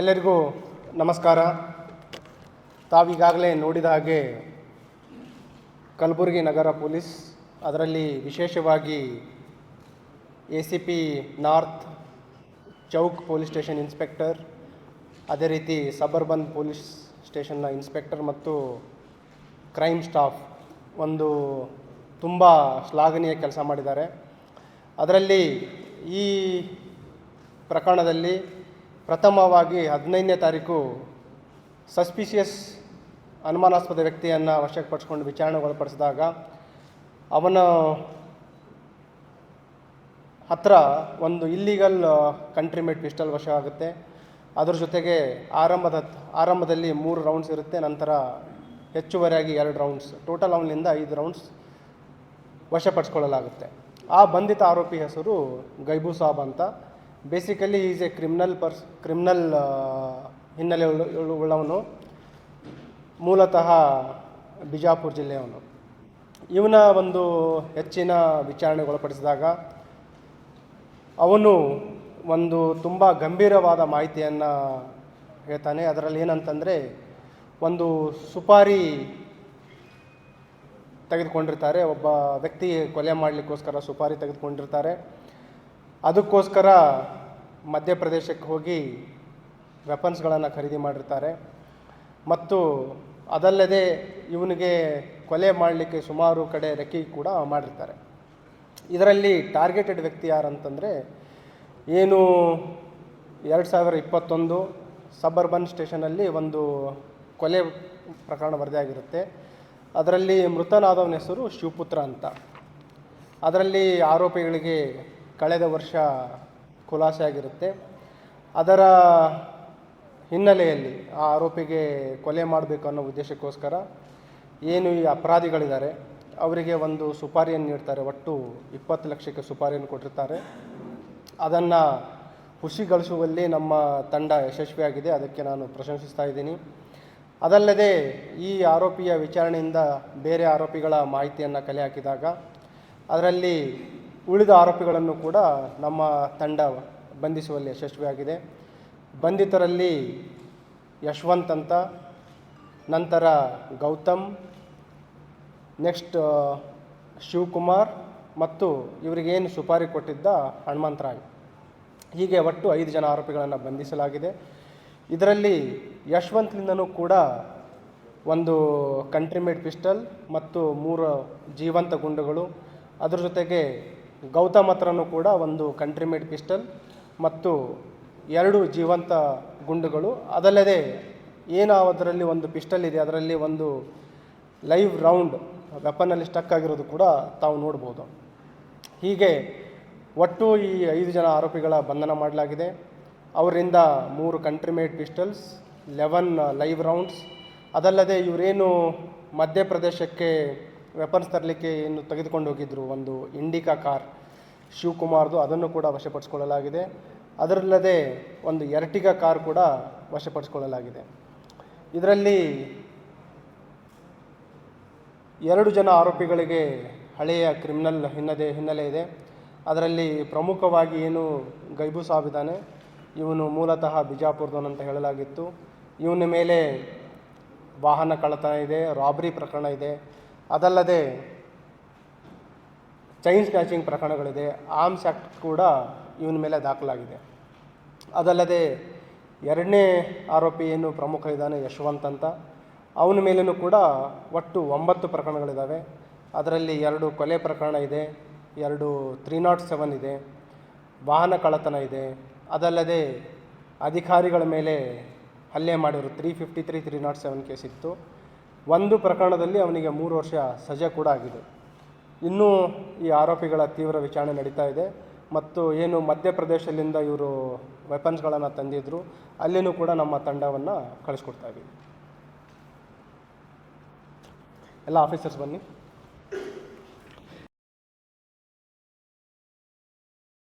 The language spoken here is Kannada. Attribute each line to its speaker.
Speaker 1: ಎಲ್ಲರಿಗೂ ನಮಸ್ಕಾರ. ತಾವೀಗಾಗಲೇ ನೋಡಿದ ಹಾಗೆ ಕಲಬುರಗಿ ನಗರ ಪೊಲೀಸ್, ಅದರಲ್ಲಿ ವಿಶೇಷವಾಗಿ A C P north Chowk police station inspector, ಅದೇ ರೀತಿ ಸಬರ್ಬನ್ ಪೊಲೀಸ್ ಸ್ಟೇಷನ್ನ ಇನ್ಸ್ಪೆಕ್ಟರ್ ಮತ್ತು ಕ್ರೈಮ್ ಸ್ಟಾಫ್ ಒಂದು ತುಂಬ ಶ್ಲಾಘನೀಯ ಕೆಲಸ ಮಾಡಿದ್ದಾರೆ. ಅದರಲ್ಲಿ ಈ ಪ್ರಕರಣದಲ್ಲಿ ಪ್ರಥಮವಾಗಿ ಹದಿನೈದನೇ ತಾರೀಕು ಸಸ್ಪಿಷಿಯಸ್ ಅನುಮಾನಾಸ್ಪದ ವ್ಯಕ್ತಿಯನ್ನು ವಶಪಡಿಸ್ಕೊಂಡು ವಿಚಾರಣೆಗೆ ಒಳಪಡಿಸಿದಾಗ ಅವನ ಹತ್ರ ಒಂದು ಇಲ್ಲಿಗಲ್ ಕಂಟ್ರಿಮೇಡ್ ಪಿಸ್ಟಲ್ ವಶ ಆಗುತ್ತೆ. ಅದ್ರ ಜೊತೆಗೆ ಆರಂಭದ, ಆರಂಭದಲ್ಲಿ ಮೂರು ರೌಂಡ್ಸ್ ಇರುತ್ತೆ, ನಂತರ ಹೆಚ್ಚುವರಿಯಾಗಿ ಎರಡು ರೌಂಡ್ಸ್ ಟೋಟಲ್ ಅವನಿಂದ ಐದು ರೌಂಡ್ಸ್ ವಶಪಡಿಸ್ಕೊಳ್ಳಲಾಗುತ್ತೆ. ಆ ಬಂಧಿತ ಆರೋಪಿ ಹೆಸರು ಗೈಬು ಸಾಬ್ ಅಂತ. ಬೇಸಿಕಲಿ ಈಸ್ ಎ ಕ್ರಿಮಿನಲ್ ಪರ್ಸ್ ಕ್ರಿಮಿನಲ್ ಹಿನ್ನೆಲೆ ಉಳ್ಳ- ಉಳ್ಳ- ಉಳ್ಳವನು. ಮೂಲತಃ ಬಿಜಾಪುರ ಜಿಲ್ಲೆಯವನು. ಇವನ ಒಂದು ಹೆಚ್ಚಿನ ವಿಚಾರಣೆಗೆ ಒಳಪಡಿಸಿದಾಗ ಅವನು ಒಂದು ತುಂಬ ಗಂಭೀರವಾದ ಮಾಹಿತಿಯನ್ನು ಹೇಳ್ತಾನೆ. ಅದರಲ್ಲಿ ಏನಂತಂದರೆ, ಒಂದು ಸುಪಾರಿ ತೆಗೆದುಕೊಂಡಿರ್ತಾರೆ. ಒಬ್ಬ ವ್ಯಕ್ತಿ ಕೊಲೆ ಮಾಡಲಿಕ್ಕೋಸ್ಕರ ಸುಪಾರಿ ತೆಗೆದುಕೊಂಡಿರ್ತಾರೆ. ಅದಕ್ಕೋಸ್ಕರ ಮಧ್ಯಪ್ರದೇಶಕ್ಕೆ ಹೋಗಿ ವೆಪನ್ಸ್ಗಳನ್ನು ಖರೀದಿ ಮಾಡಿರ್ತಾರೆ. ಮತ್ತು ಅದಲ್ಲದೆ ಇವನಿಗೆ ಕೊಲೆ ಮಾಡಲಿಕ್ಕೆ ಸುಮಾರು ಕಡೆ ರೆಕ್ಕಿ ಕೂಡ ಮಾಡಿರ್ತಾರೆ. ಇದರಲ್ಲಿ ಟಾರ್ಗೆಟೆಡ್ ವ್ಯಕ್ತಿ ಯಾರಂತಂದರೆ, ಏನು ಎರಡು ಸಾವಿರ ಇಪ್ಪತ್ತೊಂದು ಸಬರ್ಬನ್ ಸ್ಟೇಷನಲ್ಲಿ ಒಂದು ಕೊಲೆ ಪ್ರಕರಣ ವರದಿಯಾಗಿರುತ್ತೆ. ಅದರಲ್ಲಿ ಮೃತನಾದವನ ಹೆಸರು ಶಿವಪುತ್ರ ಅಂತ. ಅದರಲ್ಲಿ ಆರೋಪಿಗಳಿಗೆ ಕಳೆದ ವರ್ಷ ಖುಲಾಸೆ ಆಗಿರುತ್ತೆ. ಅದರ ಹಿನ್ನೆಲೆಯಲ್ಲಿ ಆ ಆರೋಪಿಗೆ ಕೊಲೆ ಮಾಡಬೇಕು ಅನ್ನೋ ಉದ್ದೇಶಕ್ಕೋಸ್ಕರ ಏನು ಈ ಅಪರಾಧಿಗಳಿದ್ದಾರೆ, ಅವರಿಗೆ ಒಂದು ಸುಪಾರಿಯನ್ನು ನೀಡ್ತಾರೆ. ಒಟ್ಟು ಇಪ್ಪತ್ತು ಲಕ್ಷಕ್ಕೆ ಸುಪಾರಿಯನ್ನು ಕೊಟ್ಟಿರ್ತಾರೆ. ಅದನ್ನು ಖುಷಿಗಳಿಸುವಲ್ಲಿ ನಮ್ಮ ತಂಡ ಯಶಸ್ವಿಯಾಗಿದೆ. ಅದಕ್ಕೆ ನಾನು ಪ್ರಶಂಸಿಸ್ತಾ ಇದ್ದೀನಿ. ಅದಲ್ಲದೆ ಈ ಆರೋಪಿಯ ವಿಚಾರಣೆಯಿಂದ ಬೇರೆ ಆರೋಪಿಗಳ ಮಾಹಿತಿಯನ್ನು ಕಲೆ ಹಾಕಿದಾಗ, ಅದರಲ್ಲಿ ಉಳಿದ ಆರೋಪಿಗಳನ್ನು ಕೂಡ ನಮ್ಮ ತಂಡ ಬಂಧಿಸುವಲ್ಲಿ ಯಶಸ್ವಿಯಾಗಿದೆ. ಬಂಧಿತರಲ್ಲಿ ಯಶವಂತ್ ಅಂತ, ನಂತರ ಗೌತಮ್, ನೆಕ್ಸ್ಟ್ ಶಿವಕುಮಾರ್ ಮತ್ತು ಇವರಿಗೇನು ಸುಪಾರಿ ಕೊಟ್ಟಿದ್ದ ಹನುಮಂತರಾಯ್ ಹೀಗೆ ಒಟ್ಟು ಐದು ಜನ ಆರೋಪಿಗಳನ್ನು ಬಂಧಿಸಲಾಗಿದೆ. ಇದರಲ್ಲಿ ಯಶವಂತ್ನಿಂದನೂ ಕೂಡ ಒಂದು ಕಂಟ್ರಿಮೇಡ್ ಪಿಸ್ಟಲ್ ಮತ್ತು ಮೂರು ಜೀವಂತ ಗುಂಡುಗಳು. ಅದರ ಜೊತೆಗೆ ಗೌತಮ್ ಹತ್ರನೂ ಕೂಡ ಒಂದು ಕಂಟ್ರಿಮೇಡ್ ಪಿಸ್ಟಲ್ ಮತ್ತು ಎರಡು ಜೀವಂತ ಗುಂಡುಗಳು. ಅದಲ್ಲದೆ ಏನು ಅದರಲ್ಲಿ ಒಂದು ಪಿಸ್ಟಲ್ ಇದೆ, ಅದರಲ್ಲಿ ಒಂದು ಲೈವ್ ರೌಂಡ್ ವೆಪನ್ನಲ್ಲಿ ಸ್ಟಕ್ ಆಗಿರೋದು ಕೂಡ ತಾವು ನೋಡ್ಬೋದು. ಹೀಗೆ ಒಟ್ಟು ಈ ಐದು ಜನ ಆರೋಪಿಗಳ ಬಂಧನ ಮಾಡಲಾಗಿದೆ. ಅವರಿಂದ ಮೂರು country made pistols, eleven live rounds. ಅದಲ್ಲದೆ ಇವರೇನು ಮಧ್ಯಪ್ರದೇಶಕ್ಕೆ ವೆಪನ್ಸ್ ತರಲಿಕ್ಕೆ ಏನು ತೆಗೆದುಕೊಂಡು ಹೋಗಿದ್ದರು ಒಂದು ಇಂಡಿಕಾ ಕಾರ್ ಶಿವಕುಮಾರ್ದು ಅದನ್ನು ಕೂಡ ವಶಪಡಿಸ್ಕೊಳ್ಳಲಾಗಿದೆ. ಅದರಲ್ಲದೆ ಒಂದು ಎರ್ಟಿಗಾ ಕಾರ್ ಕೂಡ ವಶಪಡಿಸ್ಕೊಳ್ಳಲಾಗಿದೆ. ಇದರಲ್ಲಿ ಎರಡು ಜನ ಆರೋಪಿಗಳಿಗೆ ಹಳೆಯ ಕ್ರಿಮಿನಲ್ ಹಿನ್ನೆಲೆ ಹಿನ್ನೆಲೆ ಇದೆ. ಅದರಲ್ಲಿ ಪ್ರಮುಖವಾಗಿ ಏನು ಗೈಬು ಸಾಬಿದಾನೆ ಇವನು ಮೂಲತಃ ಬಿಜಾಪುರದವನಂತ ಹೇಳಲಾಗಿತ್ತು. ಇವನ ಮೇಲೆ ವಾಹನ ಕಳ್ಳತನ ಇದೆ ರಾಬ್ರಿ ಪ್ರಕರಣ ಇದೆ. ಅದಲ್ಲದೆ ಚೈನ್ ಸ್ನ್ಯಾಚಿಂಗ್ ಪ್ರಕರಣಗಳಿದೆ, ಆರ್ಮ್ಸ್ ಆ್ಯಕ್ಟ್ ಕೂಡ ಇವನ ಮೇಲೆ ದಾಖಲಾಗಿದೆ. ಅದಲ್ಲದೆ ಎರಡನೇ ಆರೋಪಿ ಏನು ಪ್ರಮುಖ ಇದ್ದಾನೆ ಯಶವಂತ್ ಅಂತ. ಅವನ ಮೇಲೂ ಕೂಡ ಒಟ್ಟು ಒಂಬತ್ತು ಪ್ರಕರಣಗಳಿದ್ದಾವೆ ಅದರಲ್ಲಿ ಎರಡು ಕೊಲೆ ಪ್ರಕರಣ ಇದೆ, ಎರಡು ತ್ರೀ ನಾಟ್ ಸೆವೆನ್ ಇದೆ, ವಾಹನ ಕಳ್ಳತನ ಇದೆ. ಅದಲ್ಲದೆ ಅಧಿಕಾರಿಗಳ ಮೇಲೆ ಹಲ್ಲೆ ಮಾಡಿರೋ three fifty three three nought seven case ಇತ್ತು. ಒಂದು ಪ್ರಕರಣದಲ್ಲಿ ಅವನಿಗೆ ಮೂರು ವರ್ಷ ಸಜೆ ಕೂಡ ಆಗಿದೆ. ಇನ್ನೂ ಈ ಆರೋಪಿಗಳ ತೀವ್ರ ವಿಚಾರಣೆ ನಡೀತಾ ಇದೆ. ಮತ್ತು ಏನು ಮಧ್ಯಪ್ರದೇಶದಿಂದ ಇವರು ವೆಪನ್ಸ್ಗಳನ್ನು ತಂದಿದ್ರು, ಅಲ್ಲಿನೂ ಕೂಡ ನಮ್ಮ ತಂಡವನ್ನು ಕಳಿಸ್ಕೊಡ್ತಾ ಇದ್ದೀವಿ ಎಲ್ಲ ಆಫೀಸರ್ಸ್ ಬನ್ನಿ.